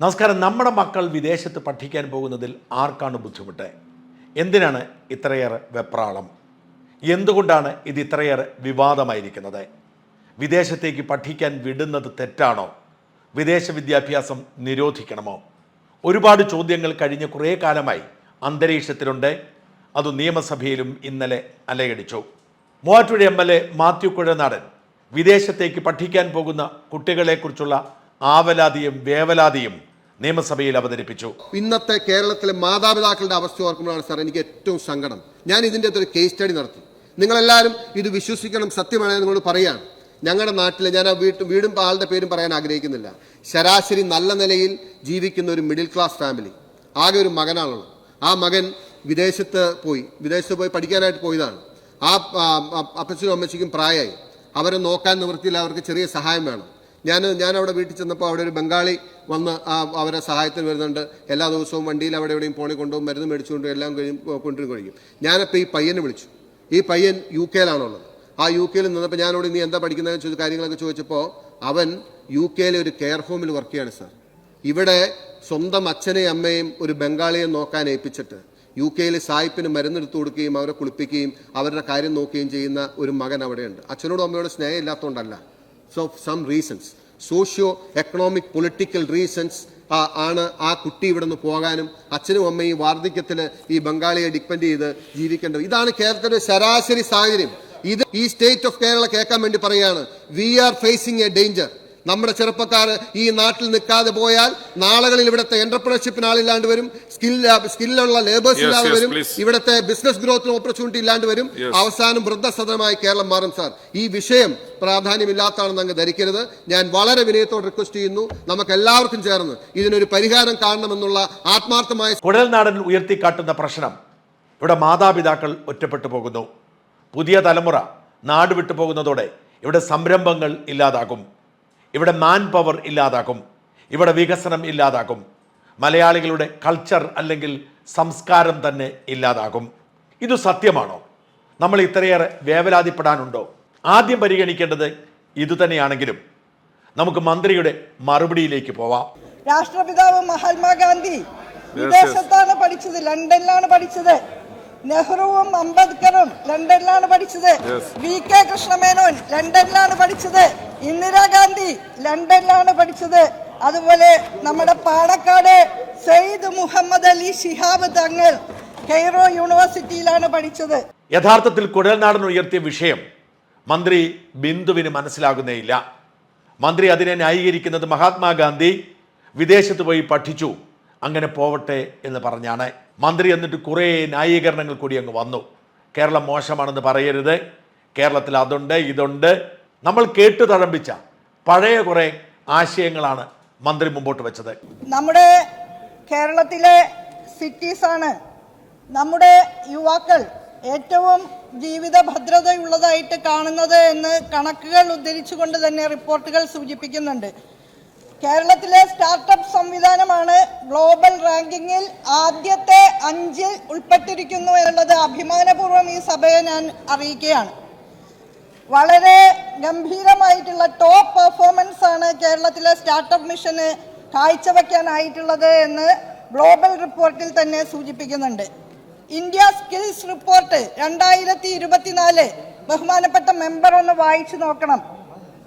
നമസ്കാരം. നമ്മുടെ മക്കൾ വിദേശത്ത് പഠിക്കാൻ പോകുന്നതിൽ ആർക്കാണ് ബുദ്ധിമുട്ട്? എന്തിനാണ് ഇത്രയേറെ വെപ്രാളം? എന്തുകൊണ്ടാണ് ഇത് ഇത്രയേറെ വിവാദമായിരിക്കുന്നത്? വിദേശത്തേക്ക് പഠിക്കാൻ വിടുന്നത് തെറ്റാണോ? വിദേശ വിദ്യാഭ്യാസം നിരോധിക്കണമോ? ഒരുപാട് ചോദ്യങ്ങൾ കഴിഞ്ഞ കുറേ കാലമായി അന്തരീക്ഷത്തിലുണ്ട്. അത് നിയമസഭയിലും ഇന്നലെ അലയടിച്ചു. Muvattupuzha M L A Mathew Kuzhalnadan വിദേശത്തേക്ക് പഠിക്കാൻ പോകുന്ന കുട്ടികളെക്കുറിച്ചുള്ള ആവലാതിയും വേവലാതിയും നിയമസഭയിൽ അവതരിപ്പിച്ചു. ഇന്നത്തെ കേരളത്തിലെ മാതാപിതാക്കളുടെ അവസ്ഥ ഓർക്കുമ്പോഴാണ് സാർ എനിക്ക് ഏറ്റവും സങ്കടം. ഞാൻ ഇതിന്റെ ഒരു കേസ് സ്റ്റഡി നടത്തി. നിങ്ങളെല്ലാവരും ഇത് വിശ്വസിക്കണം സത്യമാണ് നിങ്ങളോട് പറയാം ഞങ്ങളുടെ നാട്ടിൽ ഞാൻ ആ വീട്ടും വീടും ആളുടെ പേരും പറയാൻ ആഗ്രഹിക്കുന്നില്ല. ശരാശരി നല്ല നിലയിൽ ജീവിക്കുന്ന ഒരു മിഡിൽ ക്ലാസ് ഫാമിലി ആകെ ഒരു മകനാണുള്ളത്. ആ മകൻ വിദേശത്ത് പോയി വിദേശത്ത് പോയി പഠിക്കാനായിട്ട് പോയതാണ്. ആ അപ്പച്ചനും അമ്മച്ചിക്കും പ്രായമായി. അവരെ നോക്കാൻ നിവൃത്തിയില്ല അവർക്ക് ചെറിയ സഹായം വേണം. ഞാൻ ഞാൻ അവിടെ വീട്ടിൽ ചെന്നപ്പോൾ അവിടെ ഒരു ബംഗാളി വന്ന് അവരെ സഹായത്തിന് വരുന്നുണ്ട്. എല്ലാ ദിവസവും വണ്ടിയിൽ അവിടെ എവിടെയും പോണി കൊണ്ടുപോകും മരുന്ന് മേടിച്ചുകൊണ്ടും എല്ലാം കഴിയും കൊണ്ടുവരും കഴിയും. ഞാനപ്പോൾ ഈ പയ്യനെ വിളിച്ചു. ഈ പയ്യൻ യു കെയിലാണുള്ളത്. ആ യു കെയിൽ നിന്നപ്പോൾ ഞാനോട് നീ എന്താ പഠിക്കുന്നതെന്ന് ചോദിച്ച കാര്യങ്ങളൊക്കെ ചോദിച്ചപ്പോൾ അവൻ യു കെയിലെ ഒരു കെയർ ഹോമിൽ വർക്ക് ചെയ്യാണ് സാർ. ഇവിടെ സ്വന്തം അച്ഛനെയും അമ്മയും ഒരു ബംഗാളിയെ നോക്കാൻ ഏൽപ്പിച്ചിട്ട് യു കെയിൽ സായിപ്പിന് മരുന്നെടുത്ത് കൊടുക്കുകയും അവരെ കുളിപ്പിക്കുകയും അവരുടെ കാര്യം നോക്കുകയും ചെയ്യുന്ന ഒരു മകൻ അവിടെയുണ്ട്. അച്ഛനോടും അമ്മയോടും സ്നേഹമില്ലാത്തതുകൊണ്ടല്ല so some reasons socio economic political reasons ആണ് ആ കുട്ടി ഇവിടെ നിന്ന് പോകാനും അച്ഛനും അമ്മയും വാർദ്ധക്യത്തിൽ ഈ ബംഗാളിയെ ഡിപ്പെൻഡ് ചെയ്ത് ജീവിക്കേണ്ടത്. ഇതാണ് കേരളത്തിന്റെ ശരാശരി സാഹചര്യം. ഇത് ഈ സ്റ്റേറ്റ് ഓഫ് കേരള കേൾക്കാൻ വേണ്ടി പറയുകയാണ്. We are facing a danger നമ്മുടെ ചെറുപ്പക്കാർ ഈ നാട്ടിൽ നിൽക്കാതെ പോയാൽ നാളുകളിൽ ഇവിടുത്തെ എന്റർപ്രണർഷിപ്പിന് ആളില്ലാണ്ട് വരും സ്കിൽ സ്കില്ലുള്ള ലേബേഴ്സ് ഇല്ലാതെ വരും ഇവിടുത്തെ ബിസിനസ് ഗ്രോത്തിന് ഓപ്പർച്യൂണിറ്റി ഇല്ലാണ്ട് വരും അവസാനം വൃദ്ധസദനമായി കേരളം മാറും സാർ ഈ വിഷയം പ്രാധാന്യമില്ലാത്താണെന്ന് അങ്ങ് ധരിക്കരുത്. ഞാൻ വളരെ വിനയത്തോട് റിക്വസ്റ്റ് ചെയ്യുന്നു. നമുക്ക് എല്ലാവർക്കും ചേർന്ന് ഇതിനൊരു പരിഹാരം കാണണമെന്നുള്ള ആത്മാർത്ഥമായ കുഴൽനാടൻ ഉയർത്തിക്കാട്ടുന്ന പ്രശ്നം. ഇവിടെ മാതാപിതാക്കൾ ഒറ്റപ്പെട്ടു പോകുന്നു. പുതിയ തലമുറ നാട് വിട്ടു പോകുന്നതോടെ ഇവിടെ സംരംഭങ്ങൾ ഇല്ലാതാകും. ഇവിടെ മാൻ പവർ ഇല്ലാതാക്കും. ഇവിടെ വികസനം ഇല്ലാതാക്കും. മലയാളികളുടെ കൾച്ചർ അല്ലെങ്കിൽ സംസ്കാരം തന്നെ ഇല്ലാതാകും ഇത് സത്യമാണോ? നമ്മൾ ഇത്രയേറെ വേവലാതിപ്പെടാനുണ്ടോ? ആദ്യം പരിഗണിക്കേണ്ടത് ഇതുതന്നെയാണെങ്കിലും നമുക്ക് മന്ത്രിയുടെ മറുപടിയിലേക്ക് പോവാം. രാഷ്ട്രപിതാവ് മഹാത്മാഗാന്ധി വിദേശത്താണ് പഠിച്ചത് ലണ്ടനിലാണ് പഠിച്ചത്. നെഹ്റുവും അംബേദ്കറും ലണ്ടനിലാണ് പഠിച്ചത്. വി കെ കൃഷ്ണമേനോൻ ലണ്ടനിലാണ് പഠിച്ചത്. ഇന്ദിരാഗാന്ധി ലണ്ടനിലാണ് പഠിച്ചത്. അതുപോലെ നമ്മുടെ പാണക്കാട് സെയ്ദ് മുഹമ്മദ് അലി ഷിഹാബ് തങ്ങൾ കെയ്റോ യൂണിവേഴ്സിറ്റിയിലാണ് പഠിച്ചത്. യഥാർത്ഥത്തിൽ കുഴൽനാടൻ ഉയർത്തിയ വിഷയം മന്ത്രി ബിന്ദുവിന് മനസ്സിലാകുന്നേയില്ല. മന്ത്രി അതിനെ ന്യായീകരിക്കുന്നത് മഹാത്മാഗാന്ധി വിദേശത്ത് പോയി പഠിച്ചു. അങ്ങനെ പോവട്ടെ എന്ന് പറഞ്ഞാണ് മന്ത്രി എന്നിട്ട് കുറേ ന്യായീകരണങ്ങൾ കൂടി അങ്ങ് വന്നു. കേരളം മോശമാണെന്ന് പറയരുത്. കേരളത്തിൽ അതുണ്ട് ഇതുണ്ട്. നമ്മൾ കേട്ടു തഴമ്പിച്ച പഴയ കുറേ ആശയങ്ങളാണ് മന്ത്രി മുമ്പോട്ട് വെച്ചത്. നമ്മുടെ കേരളത്തിലെ സിറ്റീസാണ് നമ്മുടെ യുവാക്കൾ ഏറ്റവും ജീവിത ഭദ്രതയുള്ളതായിട്ട് കാണുന്നത് എന്ന് കണക്കുകൾ ഉദ്ധരിച്ചുകൊണ്ട് തന്നെ റിപ്പോർട്ടുകൾ സൂചിപ്പിക്കുന്നുണ്ട്. കേരളത്തിലെ സ്റ്റാർട്ടപ്പ് സംവിധാനമാണ് ഗ്ലോബൽ റാങ്കിങ്ങിൽ ആദ്യത്തെ അഞ്ചിൽ ഉൾപ്പെട്ടിരിക്കുന്നു എന്നുള്ളത് അഭിമാനപൂർവം ഈ സഭയെ ഞാൻ അറിയിക്കുകയാണ്. വളരെ ഗംഭീരമായിട്ടുള്ള ടോപ്പ് പെർഫോമൻസ് ആണ് കേരളത്തിലെ സ്റ്റാർട്ടപ്പ് മിഷന് കാഴ്ചവെക്കാനായിട്ടുള്ളത് എന്ന് ഗ്ലോബൽ റിപ്പോർട്ടിൽ തന്നെ സൂചിപ്പിക്കുന്നുണ്ട്. ഇന്ത്യ സ്കിൽസ് റിപ്പോർട്ട് രണ്ടായിരത്തി ഇരുപത്തിനാല് ബഹുമാനപ്പെട്ട മെമ്പർ ഒന്ന് വായിച്ചു നോക്കണം.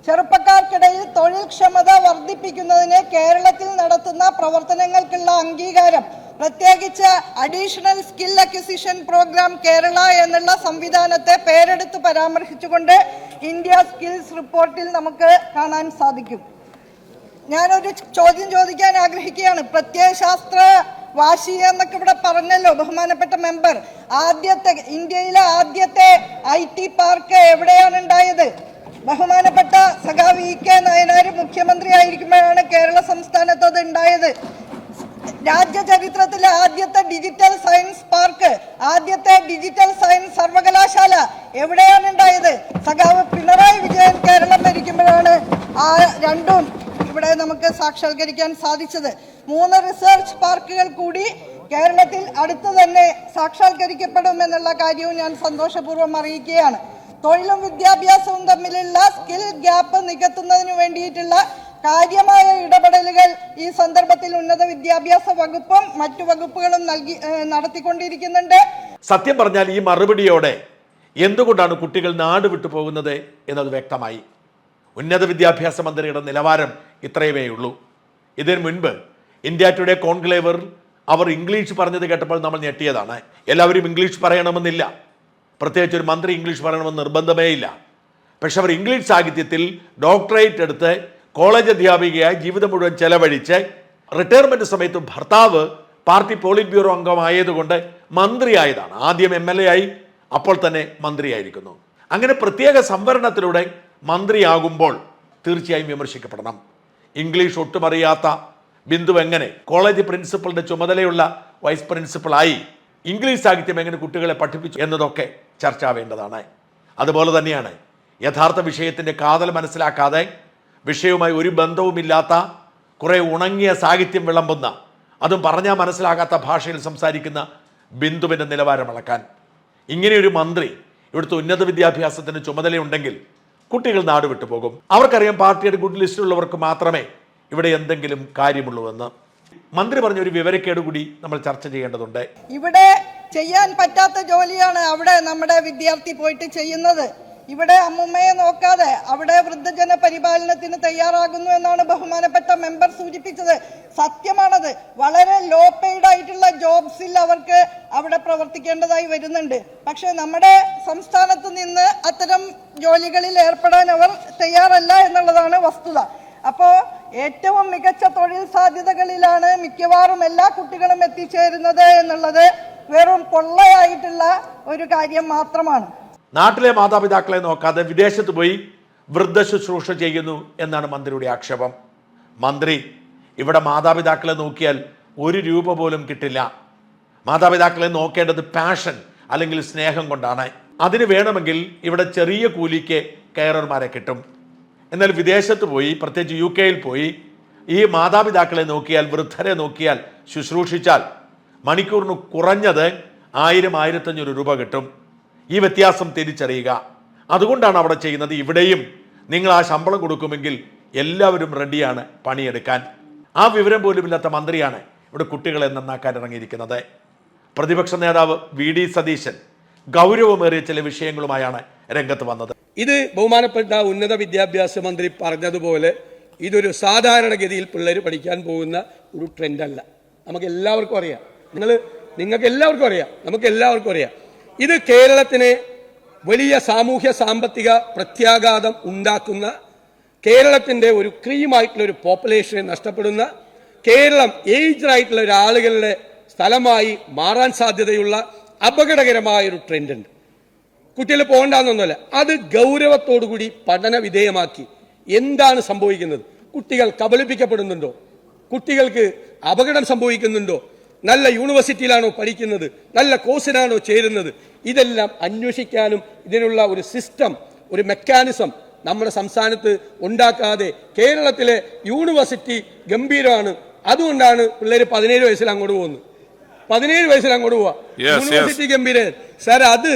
ചെറുപ്പക്കാർക്കിടയിൽ തൊഴിൽ ക്ഷമത വർദ്ധിപ്പിക്കുന്നതിന് കേരളത്തിൽ നടത്തുന്ന പ്രവർത്തനങ്ങൾക്കുള്ള അംഗീകാരം പ്രത്യേകിച്ച് additional skill acquisition program Kerala എന്നുള്ള സംവിധാനത്തെ പേരെടുത്ത് പരാമർശിച്ചുകൊണ്ട് ഇന്ത്യ സ്കിൽസ് റിപ്പോർട്ടിൽ നമുക്ക് കാണാൻ സാധിക്കും. ഞാനൊരു ചോദ്യം ചോദിക്കാൻ ആഗ്രഹിക്കുകയാണ്. പ്രത്യയശാസ്ത്ര വാശി എന്നൊക്കെ ഇവിടെ പറഞ്ഞല്ലോ ബഹുമാനപ്പെട്ട മെമ്പർ ആദ്യത്തെ ഇന്ത്യയിലെ ആദ്യത്തെ ഐ ടി പാർക്ക് എവിടെയാണ് ഉണ്ടായത്? ബഹുമാനപ്പെട്ട ഇ കെ നയനാർ മുഖ്യമന്ത്രി ആയിരിക്കുമ്പോഴാണ് കേരള സംസ്ഥാനത്ത് അത് ഉണ്ടായത്. രാജ്യ ചരിത്രത്തിലെ ആദ്യത്തെ ഡിജിറ്റൽ സയൻസ് പാർക്ക് ആദ്യത്തെ ഡിജിറ്റൽ സയൻസ് സർവകലാശാല എവിടെയാണ് ഉണ്ടായത്? സഖാവ് പിണറായി വിജയൻ കേരളം ഭരിക്കുമ്പോഴാണ് ആ രണ്ടും ഇവിടെ നമുക്ക് സാക്ഷാത്കരിക്കാൻ സാധിച്ചത്. മൂന്ന് റിസർച്ച് പാർക്കുകൾ കൂടി കേരളത്തിൽ അടുത്ത് തന്നെ സാക്ഷാത്കരിക്കപ്പെടും എന്നുള്ള കാര്യവും ഞാൻ സന്തോഷപൂർവം അറിയിക്കുകയാണ്. തൊഴിലും വിദ്യാഭ്യാസവും തമ്മിലുള്ള സ്കിൽ ഗ്യാപ്പ് നികത്തുന്നതിന് വേണ്ടിയിട്ടുള്ള കാര്യമായ ഇടപെടലുകൾ ഈ സന്ദർഭത്തിൽ ഉന്നത വിദ്യാഭ്യാസ വകുപ്പും മറ്റു വകുപ്പുകളും നൽകി നടത്തിക്കൊണ്ടിരിക്കുന്നുണ്ട്. സത്യം പറഞ്ഞാൽ ഈ മറുപടിയോടെ എന്തുകൊണ്ടാണ് കുട്ടികൾ നാട് വിട്ടു പോകുന്നത് എന്നത് വ്യക്തമായി. ഉന്നത വിദ്യാഭ്യാസ മന്ത്രിയുടെ നിലവാരം ഇത്രയുമേ ഉള്ളൂ. ഇതിനു മുൻപ് ഇന്ത്യ ടുഡേ കോൺക്ലേവർ അവർ ഇംഗ്ലീഷ് പറഞ്ഞത് കേട്ടപ്പോൾ നമ്മൾ ഞെട്ടിയതാണ്. എല്ലാവരും ഇംഗ്ലീഷ് പറയണമെന്നില്ല. പ്രത്യേകിച്ച് ഒരു മന്ത്രി ഇംഗ്ലീഷ് പറയണമെന്ന് നിർബന്ധമേ ഇല്ല. പക്ഷെ അവർ ഇംഗ്ലീഷ് സാഹിത്യത്തിൽ ഡോക്ടറേറ്റ് എടുത്ത് കോളേജ് അധ്യാപികയായി ജീവിതം മുഴുവൻ ചെലവഴിച്ച് റിട്ടയർമെന്റ് സമയത്ത് ഭർത്താവ് പാർട്ടി പോളിറ്റ് ബ്യൂറോ അംഗമായതുകൊണ്ട് മന്ത്രിയായതാണ്. ആദ്യം എം എൽ എ ആയി അപ്പോൾ തന്നെ മന്ത്രിയായിരിക്കുന്നു. അങ്ങനെ പ്രത്യേക സംവരണത്തിലൂടെ മന്ത്രിയാകുമ്പോൾ തീർച്ചയായും വിമർശിക്കപ്പെടണം. ഇംഗ്ലീഷ് ഒട്ടും അറിയാത്ത ബിന്ദു എങ്ങനെ കോളേജ് പ്രിൻസിപ്പളിന്റെ ചുമതലയുള്ള വൈസ് പ്രിൻസിപ്പളായി ഇംഗ്ലീഷ് സാഹിത്യം എങ്ങനെ കുട്ടികളെ പഠിപ്പിച്ചു എന്നതൊക്കെ ചർച്ചാവേണ്ടതാണ് അതുപോലെ തന്നെയാണ് യഥാർത്ഥ വിഷയത്തിന്റെ കാതൽ മനസ്സിലാക്കാതെ വിഷയവുമായി ഒരു ബന്ധവുമില്ലാത്ത കുറേ ഉണങ്ങിയ സാഹിത്യം വിളമ്പുന്ന അതും പറഞ്ഞാൽ മനസ്സിലാകാത്ത ഭാഷയിൽ സംസാരിക്കുന്ന ബിന്ദുവിന്റെ നിലവാരം അളക്കാൻ. ഇങ്ങനെയൊരു മന്ത്രി ഇവിടുത്തെ ഉന്നത വിദ്യാഭ്യാസത്തിന് ചുമതലയുണ്ടെങ്കിൽ കുട്ടികൾ നാട് വിട്ടുപോകും അവർക്കറിയാം പാർട്ടിയുടെ ഗുഡ് ലിസ്റ്റിലുള്ളവർക്ക് മാത്രമേ ഇവിടെ എന്തെങ്കിലും കാര്യമുള്ളൂ എന്ന്. മന്ത്രി പറഞ്ഞ ഒരു വിവരക്കേട് കൂടി നമ്മൾ ചർച്ച ചെയ്യേണ്ടതുണ്ട്. ഇവിടെ ചെയ്യാൻ പറ്റാത്ത ജോലിയാണ് അവിടെ നമ്മുടെ വിദ്യാർത്ഥി പോയിട്ട് ചെയ്യുന്നത്. ഇവിടെ അമ്മുമ്മയെ നോക്കാതെ അവിടെ വൃദ്ധജന പരിപാലനത്തിന് തയ്യാറാകുന്നു എന്നാണ് ബഹുമാനപ്പെട്ട മെമ്പർ സൂചിപ്പിച്ചത്. സത്യമാണത്. വളരെ ലോ പെയ്ഡ് ആയിട്ടുള്ള ജോബ്സിൽ അവർക്ക് അവിടെ പ്രവർത്തിക്കേണ്ടതായി വരുന്നുണ്ട്. പക്ഷേ നമ്മുടെ സംസ്ഥാനത്ത് നിന്ന് അത്തരം ജോലികളിൽ ഏർപ്പെടാൻ അവർ തയ്യാറല്ല എന്നുള്ളതാണ് വസ്തുത. അപ്പോൾ ഏറ്റവും മികച്ച തൊഴിൽ സാധ്യതകളിലാണ് മിക്കവാറും എല്ലാ കുട്ടികളും എത്തിച്ചേരുന്നത് എന്നുള്ളത് വെറും കൊള്ളയായിട്ടുള്ള ഒരു കാര്യം മാത്രമാണ്. നാട്ടിലെ മാതാപിതാക്കളെ നോക്കാതെ വിദേശത്ത് പോയി വൃദ്ധ ശുശ്രൂഷ ചെയ്യുന്നു എന്നാണ് മന്ത്രിയുടെ ആക്ഷേപം. മന്ത്രി ഇവിടെ മാതാപിതാക്കളെ നോക്കിയാൽ ഒരു രൂപ പോലും കിട്ടില്ല. മാതാപിതാക്കളെ നോക്കേണ്ടത് പാഷൻ അല്ലെങ്കിൽ സ്നേഹം കൊണ്ടാണ്. അതിന് വേണമെങ്കിൽ ഇവിടെ ചെറിയ കൂലിക്ക് കെയറർമാരെ കിട്ടും. എന്നാൽ വിദേശത്ത് പോയി പ്രത്യേകിച്ച് യു കെയിൽ പോയി ഈ മാതാപിതാക്കളെ നോക്കിയാൽ വൃദ്ധരെ നോക്കിയാൽ ശുശ്രൂഷിച്ചാൽ മണിക്കൂറിന് കുറഞ്ഞത് ആയിരം ആയിരത്തഞ്ഞൂറ് രൂപ കിട്ടും. ഈ വ്യത്യാസം തിരിച്ചറിയുക. അതുകൊണ്ടാണ് അവിടെ ചെയ്യുന്നത്. ഇവിടെയും നിങ്ങൾ ആ ശമ്പളം കൊടുക്കുമെങ്കിൽ എല്ലാവരും റെഡിയാണ് പണിയെടുക്കാൻ. ആ വിവരം പോലും ഇല്ലാത്ത മന്ത്രിയാണ് ഇവിടെ കുട്ടികളെ നന്നാക്കാൻ ഇറങ്ങിയിരിക്കുന്നത്. പ്രതിപക്ഷ നേതാവ് വി ഡി സതീശൻ ഗൗരവമേറിയ ചില വിഷയങ്ങളുമായാണ് രംഗത്ത് വന്നത്. ഇത് ബഹുമാനപ്പെട്ട ഉന്നത വിദ്യാഭ്യാസ മന്ത്രി പറഞ്ഞതുപോലെ ഇതൊരു സാധാരണഗതിയിൽ പിള്ളേർ പഠിക്കാൻ പോകുന്ന ഒരു ട്രെൻഡല്ല നമുക്ക് എല്ലാവർക്കും അറിയാം. നിങ്ങൾ നിങ്ങൾക്ക് എല്ലാവർക്കും അറിയാം. നമുക്ക് എല്ലാവർക്കും അറിയാം. ഇത് കേരളത്തിന് വലിയ സാമൂഹ്യ സാമ്പത്തിക പ്രത്യാഘാതം ഉണ്ടാക്കുന്ന കേരളത്തിന്റെ ഒരു ക്രീമായിട്ടുള്ള ഒരു പോപ്പുലേഷനെ നഷ്ടപ്പെടുന്ന കേരളം ഏജ്ഡ് ആയിട്ടുള്ള ഒരു ആളുകളുടെ സ്ഥലമായി മാറാൻ സാധ്യതയുള്ള അപകടകരമായ ഒരു ട്രെൻഡ് കുട്ടികൾ പോകണ്ടെന്നൊന്നുമല്ല അത് ഗൗരവത്തോടുകൂടി പഠന വിധേയമാക്കി എന്താണ് സംഭവിക്കുന്നത്? കുട്ടികൾ കബളിപ്പിക്കപ്പെടുന്നുണ്ടോ? കുട്ടികൾക്ക് അപകടം സംഭവിക്കുന്നുണ്ടോ? നല്ല യൂണിവേഴ്സിറ്റിയിലാണോ പഠിക്കുന്നത്? നല്ല കോഴ്സിനാണോ ചേരുന്നത്? ഇതെല്ലാം അന്വേഷിക്കാനും ഇതിനുള്ള ഒരു സിസ്റ്റം ഒരു മെക്കാനിസം നമ്മുടെ സംസ്ഥാനത്ത് ഉണ്ടാക്കാതെ കേരളത്തിലെ യൂണിവേഴ്സിറ്റി ഗംഭീരമാണ്. അതുകൊണ്ടാണ് പിള്ളേർ പതിനേഴ് വയസ്സിൽ അങ്ങോട്ട് പോകുന്നത്. പതിനേഴ് വയസ്സിൽ അങ്ങോട്ട് പോവാ. യൂണിവേഴ്സിറ്റി ഗംഭീര സാർ അത്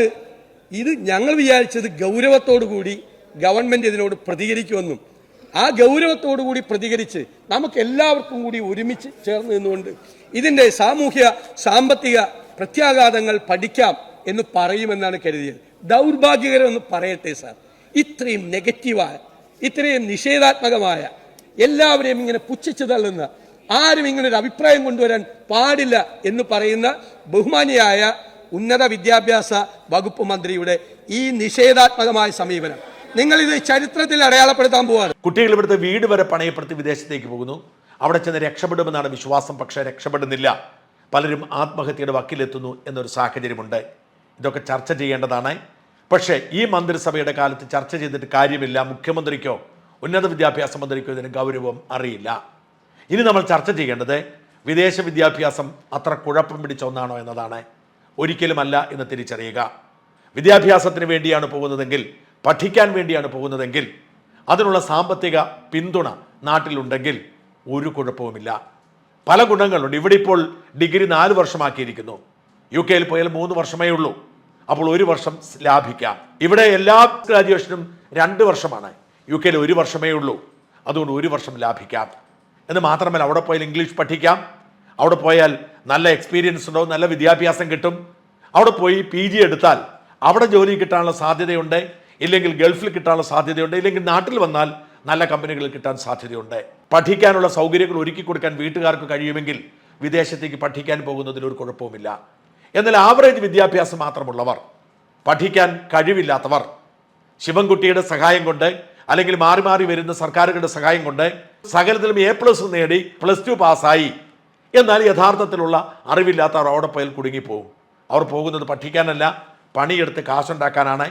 ഇത് ഞങ്ങൾ വിചാരിച്ചത് ഗൗരവത്തോടു കൂടി ഗവൺമെന്റ് ഇതിനോട് പ്രതികരിക്കുമെന്നും ആ ഗൗരവത്തോടു കൂടി പ്രതികരിച്ച് നമുക്ക് എല്ലാവർക്കും കൂടി ഒരുമിച്ച് ചേർന്ന് നിന്നുകൊണ്ട് ഇതിന്റെ സാമൂഹ്യ സാമ്പത്തിക പ്രത്യാഘാതങ്ങൾ പഠിക്കാം എന്ന് പറയുമെന്നാണ് കരുതിയത്. ദൗർഭാഗ്യകരം എന്ന് പറയട്ടെ സാർ. ഇത്രയും നെഗറ്റീവായ ഇത്രയും നിഷേധാത്മകമായ എല്ലാവരെയും ഇങ്ങനെ പുച്ഛിച്ചു തള്ളുന്ന ആരും ഇങ്ങനെ ഒരു അഭിപ്രായം കൊണ്ടുവരാൻ പാടില്ല എന്ന് പറയുന്ന ബഹുമാനിയായ ഉന്നത വിദ്യാഭ്യാസ വകുപ്പ് മന്ത്രിയുടെ ഈ നിഷേധാത്മകമായ സമീപനം. നിങ്ങൾ ഇത് ചരിത്രത്തിൽ അടയാളപ്പെടുത്താൻ പോവാണ്. കുട്ടികൾ ഇവിടുത്തെ വീട് വരെ പണയപ്പെടുത്തി വിദേശത്തേക്ക് പോകുന്നു. അവിടെ ചെന്ന് രക്ഷപ്പെടുമെന്നാണ് വിശ്വാസം പക്ഷേ രക്ഷപ്പെടുന്നില്ല. പലരും ആത്മഹത്യയുടെ വക്കിലെത്തുന്നു എന്നൊരു സാഹചര്യമുണ്ട്. ഇതൊക്കെ ചർച്ച ചെയ്യേണ്ടതാണ്. പക്ഷേ ഈ മന്ത്രിസഭയുടെ കാലത്ത് ചർച്ച ചെയ്തിട്ട് കാര്യമില്ല. മുഖ്യമന്ത്രിക്കോ ഉന്നത വിദ്യാഭ്യാസ മന്ത്രിക്കോ ഇതിന് ഗൗരവം അറിയില്ല. ഇനി നമ്മൾ ചർച്ച ചെയ്യേണ്ടത് വിദേശ വിദ്യാഭ്യാസം അത്ര കുഴപ്പം പിടിച്ച ഒന്നാണോ എന്നതാണ്. ഒരിക്കലുമല്ല എന്ന് തിരിച്ചറിയുക. വിദ്യാഭ്യാസത്തിന് വേണ്ടിയാണ് പോകുന്നതെങ്കിൽ പഠിക്കാൻ വേണ്ടിയാണ് പോകുന്നതെങ്കിൽ അതിനുള്ള സാമ്പത്തിക പിന്തുണ നാട്ടിലുണ്ടെങ്കിൽ ഒരു കുഴപ്പവുമില്ല. പല ഗുണങ്ങളുണ്ട്. ഇവിടെ ഇപ്പോൾ ഡിഗ്രി നാല് വർഷമാക്കിയിരിക്കുന്നു. യു കെയിൽ പോയാൽ മൂന്ന് വർഷമേ ഉള്ളൂ. അപ്പോൾ ഒരു വർഷം ലാഭിക്കാം. ഇവിടെ എല്ലാ ഗ്രാജുവേഷനും രണ്ട് വർഷമാണ്. യു കെയിൽ ഒരു വർഷമേ ഉള്ളൂ. അതുകൊണ്ട് ഒരു വർഷം ലാഭിക്കാം. എന്ന് മാത്രമല്ല അവിടെ പോയാൽ ഇംഗ്ലീഷ് പഠിക്കാം. അവിടെ പോയാൽ നല്ല എക്സ്പീരിയൻസ് ഉണ്ടാവും നല്ല വിദ്യാഭ്യാസം കിട്ടും. അവിടെ പോയി പി ജി എടുത്താൽ അവിടെ ജോലി കിട്ടാനുള്ള സാധ്യതയുണ്ട്. ഇല്ലെങ്കിൽ ഗൾഫിൽ കിട്ടാനുള്ള സാധ്യതയുണ്ട്. ഇല്ലെങ്കിൽ നാട്ടിൽ വന്നാൽ നല്ല കമ്പനികളിൽ കിട്ടാൻ സാധ്യതയുണ്ട്. പഠിക്കാനുള്ള സൗകര്യങ്ങൾ ഒരുക്കി കൊടുക്കാൻ വീട്ടുകാർക്ക് കഴിയുമെങ്കിൽ വിദേശത്തേക്ക് പഠിക്കാൻ പോകുന്നതിൽ ഒരു കുഴപ്പവുമില്ല. എന്നാൽ ആവറേജ് വിദ്യാഭ്യാസം മാത്രമുള്ളവർ പഠിക്കാൻ കഴിവില്ലാത്തവർ ശിവൻകുട്ടിയുടെ സഹായം കൊണ്ട് അല്ലെങ്കിൽ മാറി മാറി വരുന്ന സർക്കാരുകളുടെ സഹായം കൊണ്ട് സകലത്തിലും എ പ്ലസ് നേടി പ്ലസ് ടു പാസ്സായി എന്നാൽ യഥാർത്ഥത്തിലുള്ള അറിവില്ലാത്തവർ അവിടെ പോയാൽ കുടുങ്ങിപ്പോകും അവർ പോകുന്നത് പഠിക്കാനല്ല പണിയെടുത്ത് കാശുണ്ടാക്കാനാണ്.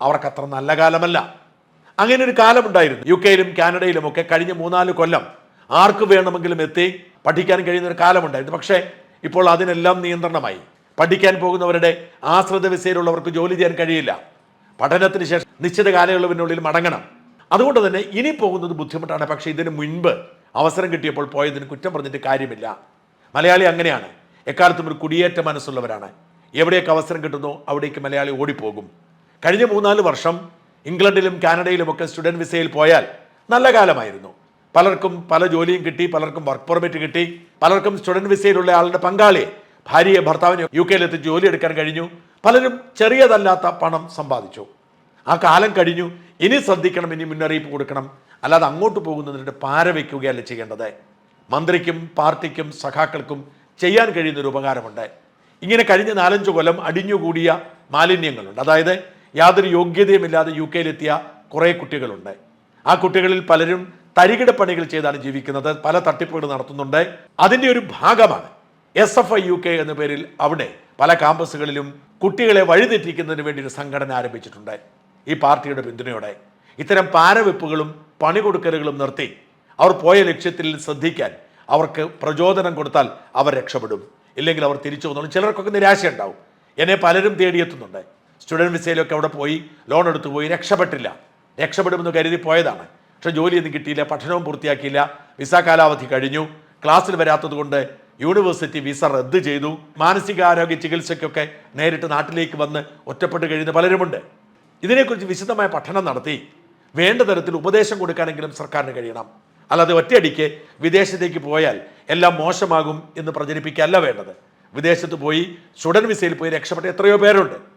അവർക്കത്ര നല്ല കാലമല്ല. അങ്ങനെ ഒരു കാലമുണ്ടായിരുന്നു. യു കെയിലും കാനഡയിലും ഒക്കെ കഴിഞ്ഞ മൂന്നാൽ കൊല്ലം ആർക്ക് വേണമെങ്കിലും എത്തി പഠിക്കാൻ കഴിയുന്ന ഒരു കാലമുണ്ടായിരുന്നു. പക്ഷേ ഇപ്പോൾ അതിനെല്ലാം നിയന്ത്രണമായി. പഠിക്കാൻ പോകുന്നവരുടെ ആശ്രിത വിസയിലുള്ളവർക്ക് ജോലി ചെയ്യാൻ കഴിയില്ല. പഠനത്തിന് ശേഷം നിശ്ചിത കാലയളവിനുള്ളിൽ മടങ്ങണം. അതുകൊണ്ട് തന്നെ ഇനി പോകുന്നത് ബുദ്ധിമുട്ടാണ്. പക്ഷേ ഇതിന് മുൻപ് അവസരം കിട്ടിയപ്പോൾ പോയതിന് കുറ്റം പറഞ്ഞിട്ട് കാര്യമില്ല. മലയാളി അങ്ങനെയാണ്. എക്കാലത്തും ഒരു കുടിയേറ്റ മനസ്സുള്ളവരാണ്. എവിടെയൊക്കെ അവസരം കിട്ടുന്നോ അവിടേക്ക് മലയാളി ഓടിപ്പോകും. കഴിഞ്ഞ മൂന്നാൽ വർഷം ഇംഗ്ലണ്ടിലും കാനഡയിലും ഒക്കെ സ്റ്റുഡന്റ് വിസയിൽ പോയാൽ നല്ല കാലമായിരുന്നു. പലർക്കും പല ജോലിയും കിട്ടി പലർക്കും വർക്ക് പെർമിറ്റ് കിട്ടി പലർക്കും സ്റ്റുഡന്റ് വിസയിലുള്ള ആളുടെ പങ്കാളിയെ ഭാര്യയെ ഭർത്താവിനെ യു കെയിലെത്തി ജോലി എടുക്കാൻ കഴിഞ്ഞു. പലരും ചെറിയതല്ലാത്ത പണം സമ്പാദിച്ചു. ആ കാലം കഴിഞ്ഞു. ഇനി ശ്രദ്ധിക്കണം ഇനി മുന്നറിയിപ്പ് കൊടുക്കണം. അല്ലാതെ അങ്ങോട്ട് പോകുന്നതിന്റെ പാര വയ്ക്കുകയല്ല ചെയ്യേണ്ടത്. മന്ത്രിക്കും പാർട്ടിക്കും സഖാക്കൾക്കും ചെയ്യാൻ കഴിയുന്നൊരു ഉപകാരമുണ്ട്. ഇങ്ങനെ കഴിഞ്ഞ നാലഞ്ച് കൊല്ലം അടിഞ്ഞുകൂടിയ മാലിന്യങ്ങളുണ്ട്. അതായത് യാതൊരു യോഗ്യതയുമില്ലാതെ യു കെയിലെത്തിയ കുറേ കുട്ടികളുണ്ട്. ആ കുട്ടികളിൽ പലരും തരികിട പണികൾ ചെയ്താണ് ജീവിക്കുന്നത്. പല തട്ടിപ്പുകൾ നടത്തുന്നുണ്ട്. അതിന്റെ ഒരു ഭാഗമാണ് S F I U K എന്ന പേരിൽ അവിടെ പല ക്യാമ്പസുകളിലും കുട്ടികളെ വഴിതെറ്റിക്കുന്നതിന് വേണ്ടി ഒരു സംഘടന ആരംഭിച്ചിട്ടുണ്ട്. ഈ പാർട്ടിയുടെ പിന്തുണയോടെ ഇത്തരം പാരവെപ്പുകളും പണി കൊടുക്കലുകളും നിർത്തി അവർ പോയ ലക്ഷ്യത്തിൽ ശ്രദ്ധിക്കാൻ അവർക്ക് പ്രചോദനം കൊടുത്താൽ അവർ രക്ഷപ്പെടും. ഇല്ലെങ്കിൽ അവർ തിരിച്ചു വന്നോളും. ചിലർക്കൊക്കെ നിരാശയുണ്ടാവും. എന്നെ പലരും തേടിയെത്തുന്നുണ്ട്. സ്റ്റുഡന്റ് വിസയിലൊക്കെ അവിടെ പോയി ലോൺ എടുത്തു പോയി രക്ഷപ്പെട്ടില്ല. രക്ഷപ്പെടുമെന്ന് കരുതി പോയതാണ്. പക്ഷെ ജോലിയൊന്നും കിട്ടിയില്ല പഠനവും പൂർത്തിയാക്കിയില്ല. വിസ കാലാവധി കഴിഞ്ഞു. ക്ലാസ്സിൽ വരാത്തതുകൊണ്ട് യൂണിവേഴ്സിറ്റി വിസ റദ്ദ് ചെയ്തു. മാനസികാരോഗ്യ ചികിത്സയ്ക്കൊക്കെ നേരിട്ട് നാട്ടിലേക്ക് വന്ന് ഒറ്റപ്പെട്ട് കഴിയുന്ന പലരുമുണ്ട്. ഇതിനെക്കുറിച്ച് വിശദമായ പഠനം നടത്തി. വേണ്ട തരത്തിൽ ഉപദേശം കൊടുക്കാനെങ്കിലും സർക്കാരിന് കഴിയണം. അല്ലാതെ ഒറ്റയടിക്ക് വിദേശത്തേക്ക് പോയാൽ എല്ലാം മോശമാകും എന്ന് പ്രചരിപ്പിക്കുകയല്ല വേണ്ടത്. വിദേശത്ത് പോയി സ്റ്റുഡന്റ് വിസയിൽ പോയി രക്ഷപ്പെട്ട എത്രയോ പേരുണ്ട്.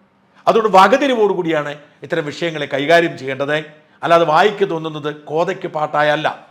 അതുകൊണ്ട് വകതിരിവോടുകൂടിയാണ് ഇത്തരം വിഷയങ്ങളെ കൈകാര്യം ചെയ്യേണ്ടത്. അല്ലാതെ വായിക്ക് തോന്നുന്നത് കോതയ്ക്ക് പാട്ടായല്ല.